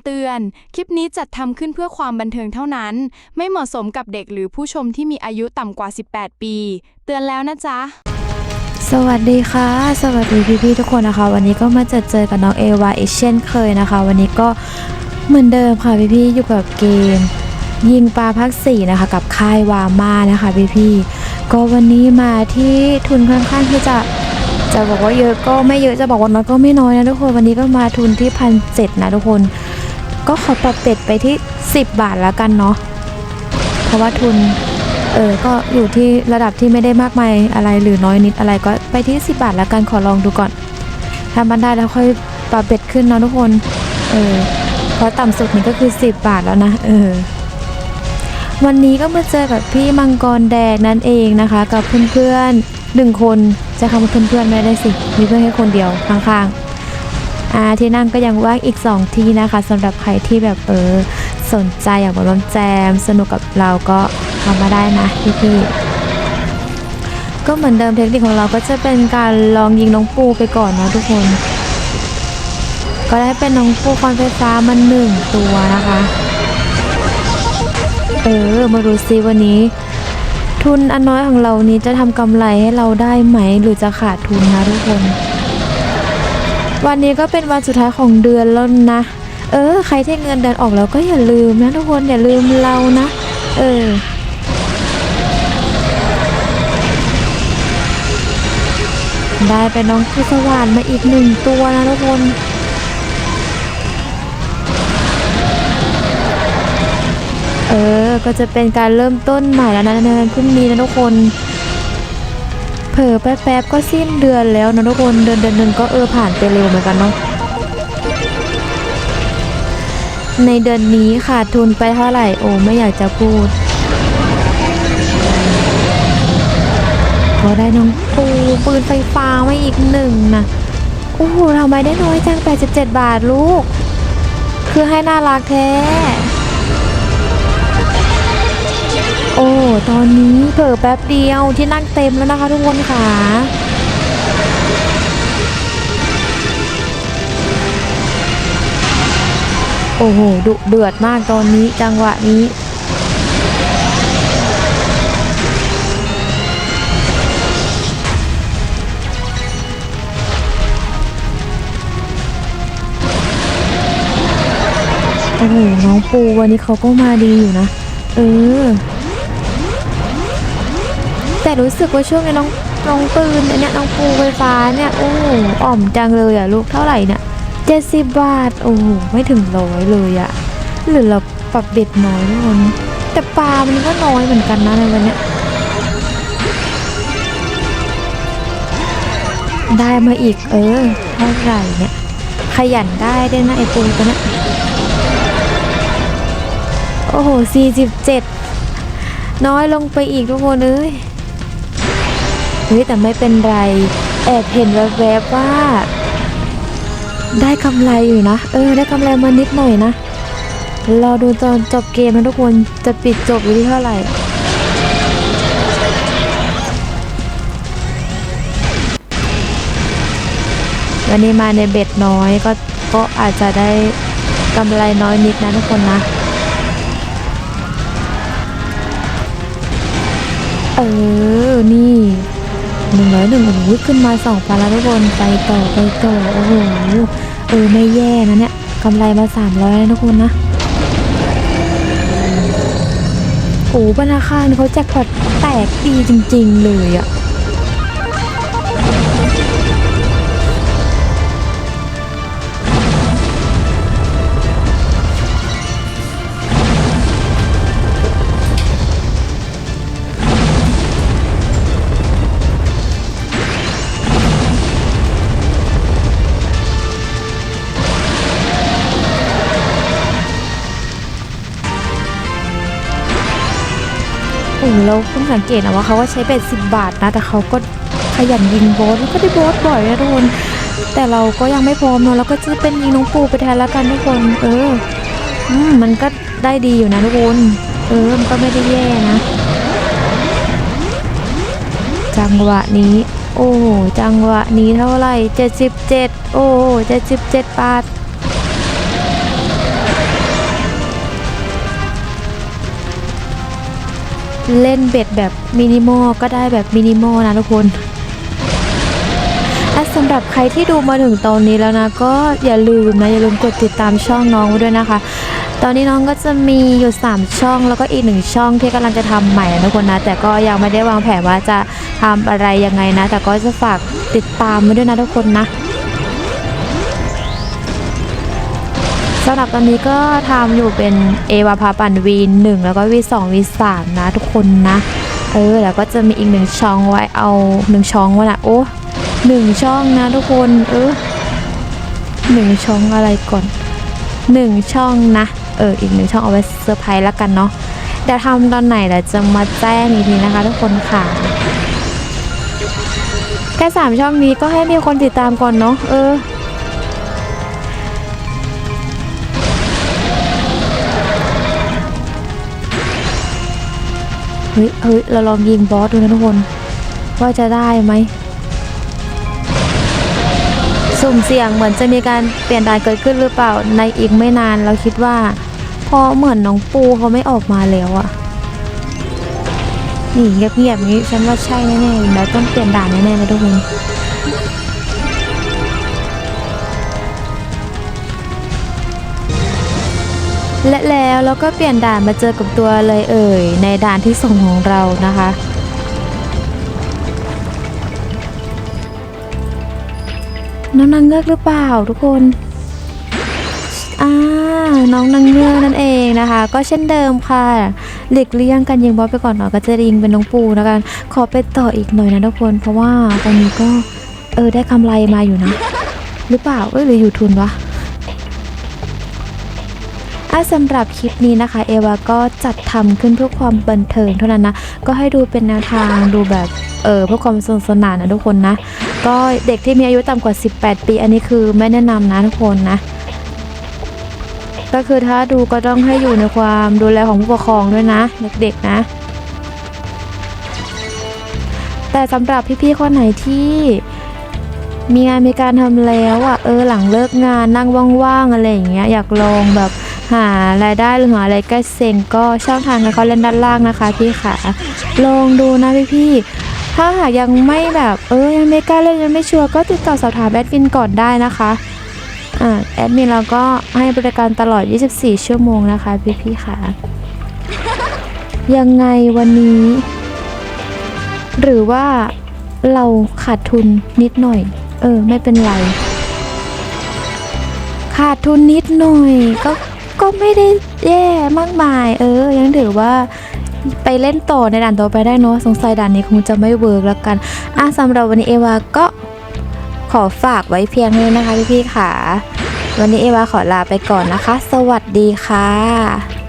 ำเตือน คลิปนี้จัดทำขึ้นเพื่อความบันเทิงเท่านั้น ไม่เหมาะสมกับเด็กหรือผู้ชมที่มีอายุต่ำกว่า 18 ปี เตือนแล้วนะจ๊ะ สวัสดีค่ะ สวัสดีพี่ๆทุกคนนะคะ วันนี้ก็มาเจอเจอกับน้องเอวาอีกเช่นเคยนะคะ วันนี้ก็เหมือนเดิมค่ะพี่ๆอยู่กับเกม ยิงปลาพักสี่นะคะ กับค่ายวาม่านะคะพี่ๆก็วันนี้มาที่ทุนค่อนข้างที่จะจะบอกว่าเยอะก็ไม่เยอะจะบอกว่าน้อยก็ไม่น้อยนะทุกคนวันนี้ก็มาทุนที่พันเจ็ดนะทุกคน ก็ขอปรับเป็ดไปที่ 10 บาทแล้วกันเนาะเพราะว่าทุนเออก็อยู่ที่ระดับที่ไม่ได้มากมายอะไรหรือน้อยนิดอะไรก็ไปที่ 10 บาทแล้วกันขอลองดูก่อนถ้ามันได้แล้วค่อยปรับเบ็ดขึ้นนะทุกคนเออเพราะต่ำสุดนี่ก็คือ 10 บาทแล้วนะเออวันนี้ก็มาเจอกับพี่มังกรแดงนั่นเองนะคะ กับเพื่อนๆหนึ่งคนจะคำว่าเพื่อนๆไม่ได้สิ มีเพื่อนแค่คนเดียวข้างๆ อ่าที่นั่งก็ยังว่างอีก 2 ที่นะคะสำหรับใครที่แบบเออสนใจอยากมาร่วมแจม สนุกกับเราก็เข้ามาได้นะพี่ๆก็เหมือนเดิมเทคนิคของเราก็จะเป็นการลองยิงน้องปูไปก่อนนะทุกคน ก็ได้เป็นน้องปูคอนไฟฟ้ามาหนึ่งตัวนะคะเออมาดูซิวันนี้ ทุนอันน้อยของเรานี้จะทำกำไรให้เราได้ไหมหรือจะขาดทุนนะทุกคน วันนี้ก็เป็นวันสุดท้ายของเดือนแล้วนะ เออ ใครที่เงินเดือนออกแล้วก็อย่าลืมนะทุกคนอย่าลืมเรานะ เออได้ไปน้องผู้สว่านมาอีกหนึ่งตัวนะทุกคนเออ ก็จะเป็นการเริ่มต้นใหม่แล้วนะในวันพรุ่งนี้นะทุกคน เผลอแป๊บๆก็สิ้นเดือนแล้วนะทุกคนเดือนเดือนหนึ่งก็เออผ่านไปเร็วเหมือนกันเนาะในเดือนนี้ขาดทุนไปเท่าไหร่โอ้ไม่อยากจะพูดก็ได้น้องปูปืนไฟฟ้ามาอีกหนึ่งนะโอ้โหทำไมได้น้อยจัง 87 บาทลูก คือให้น่ารักแท้ อ้ ตอนนี้เผลอแป๊บเดียวที่นั่งเต็มแล้วนะคะทุกคนค่ะโอ้โหดุเดือดมากตอนนี้จังหวะนี้ โอ้โหน้องปูวันนี้เขาก็มาดีอยู่นะ เออ แต่รู้สึกว่าช่วงนี้น้องน้องปืนเนี่ยน้องปูไฟฟ้าเนี่ยโอ้โหอ่อมจังเลยอะลูกเท่าไหร่เนี่ยเจ็ดสิบบาทโอ้โหไม่ถึงร้อยเลยอะหรือเราปรับเบ็ดน้อยทุกคนแต่ปลามันก็น้อยเหมือนกันนะในวันเนี้ยได้มาอีกเออเท่าไหร่เนี่ยขยันได้ด้วยนะไอปูตัวเนี้ยโอ้โห47 น้อยลงไปอีกทุกคนเอ้ย เฮ้ยแต่ไม่เป็นไร แอบเห็นแวบๆว่า ได้กำไรอยู่นะ เออ ได้กำไรมานิดหน่อยนะรอดูตอนจบเกมนะทุกคนจะปิดจบอยู่ที่เท่าไหร่วันนี้มาในเบ็ดน้อยก็ก็อาจจะได้กำไรน้อยนิดนะทุกคนนะ เออ นี่ หนึ่งร้อยหนึ่งโอ้โหขึ้นมาสองพันแล้วทุกคนไปต่อไปต่อโอ้โหเออไม่แย่นะเนี่ยกำไรมาสามร้อยแล้วทุกคนนะโอ้ธนาคารเขาแจ็คพอตแตกดีจริง ๆ เลยอะ สังเกตนะว่าเขาก็ใช้เบ็ดสิบบาทนะ แต่เขาก็ขยันยิงโบสแล้วก็ได้โบสบ่อยนะทุกคนแต่เราก็ยังไม่พร้อมเนาะแล้วก็จะเป็นยิงน้องปูไปแทนล้วกันทุกคน เอออืมมันก็ได้ดีอยู่นะทุกคนเออมันก็ไม่ได้แย่นะ จังหวะนี้ โอ้โหจังหวะนี้เท่าไหร่เจ็ดสิบเจ็ดโอ้เจ็ดสิบเจ็ดบาท เล่นเบ็ดแบบมินิมอลก็ได้แบบมินิมอลนะทุกคนและสำหรับใครที่ดูมาถึงตอนนี้แล้วนะ ก็อย่าลืมนะ อย่าลืมกดติดตามช่องน้องไว้ด้วยนะคะ ตอนนี้น้องก็จะมีอยู่ 3 ช่องแล้วก็อีกหนึ่งช่องที่กำลังจะทำใหม่นะทุกคนนะ แต่ก็ยังไม่ได้วางแผนว่าจะทำอะไรยังไงนะ แต่ก็จะฝากติดตามไว้ด้วยนะทุกคนนะ สำหรับตอนนี้ก็ทำอยู่เป็นเอวาพาปันวีหนึ่งแล้วก็วีสองวีสามนะทุกคนนะ เออแล้วก็จะมีอีกหนึ่งช่องไว้เอาหนึ่งช่องว้นะโอ้หนึ่งช่องนะทุกคนเออหนึ่งช่องอะไรก่อนหนึ่งช่องนะ เอออีกหนึ่งช่องเอาไว้เซอร์ไพรส์แล้วกันเนาะเดี๋ยวทำตอนไหนเดี๋ยวจะมาแจ้งอีกทีนะคะ ทุกคนค่ะแค่สามช่องนี้ก็ให้มีคนติดตามก่อนเนาะเออ เฮ้ยเฮ้ยเราลองยิงบอสดูนะทุกคน ว่าจะได้ไหมสุ่มเสี่ยงเหมือนจะมีการเปลี่ยนด่านเกิดขึ้นหรือเปล่าในอีกไม่นานเราคิดว่าพอเหมือนน้องปูเขาไม่ออกมาแล้วอะนี่เงียบๆนี้ฉันว่าใช่แน่ๆแล้วต้องเปลี่ยนด่านแน่ๆเลยทุกคน และแล้วเราก็เปลี่ยนด่านมาเจอกับตัวเลยเอ่ย ในด่านที่สองของเรานะคะ น้องนางเงือกหรือเปล่าทุกคนอ่าน้องนางเงือกนั่นเองนะคะ ก็เช่นเดิมค่ะหลีกเลี่ยงกันยิงบอสไปก่อนเนาะก็จะยิงเป็นน้องปูแล้วกัน ขอไปต่ออีกหน่อยนะทุกคนเพราะว่าตอนนี้ก็เออได้กำไรมาอยู่นะ หรือเปล่าเอ้ยหรืออยู่ทุนวะ สำหรับคลิปนี้นะคะ เอวาก็จัดทำขึ้นเพื่อความบันเทิงเท่านั้นนะ ก็ให้ดูเป็นแนวทางดูแบบเออเพื่อความสนุกสนานนะทุกคนนะ ก็เด็กที่มีอายุต่ำกว่า 18 ปี อันนี้คือไม่แนะนำนะทุกคนนะ ก็คือถ้าดูก็ต้องให้อยู่ในความดูแลของผู้ปกครองด้วยนะ เด็กๆนะ แต่สำหรับพี่ๆคนไหนที่มีงานมีการทำแล้วอะเออหลังเลิกงานนั่งว่างๆอะไรอย่างเงี้ยอยากลองแบบ หารายได้หรือหาอะไรใกล้เซ็งก็ช่องทางกันเขาเล่นด้านล่างนะคะพี่ขาลองดูนะพี่ๆถ้าหากยังไม่แบบเออยังไม่กล้าเล่นยังไม่ชัวร์ก็ติดต่อสอบถามแอดมินก่อนได้นะคะอ่าแอดมินเราก็ให้บริการตลอด 24 ชั่วโมงนะคะพี่ๆค่ะ ยังไงวันนี้ หรือว่าเราขาดทุนนิดหน่อย เออ ไม่เป็นไร ขาดทุนนิดหน่อยก็ ก็ไม่ได้แย่มากมาย เออ ยังถือว่าไปเล่นต่อในด่านต่อไปได้เนาะสงสัยด่านนี้คงจะไม่เวิร์กแล้วกันอะสำหรับวันนี้เอวาก็ขอฝากไว้เพียงนี้นะคะพี่ๆค่ะ วันนี้เอวาขอลาไปก่อนนะคะ สวัสดีค่ะ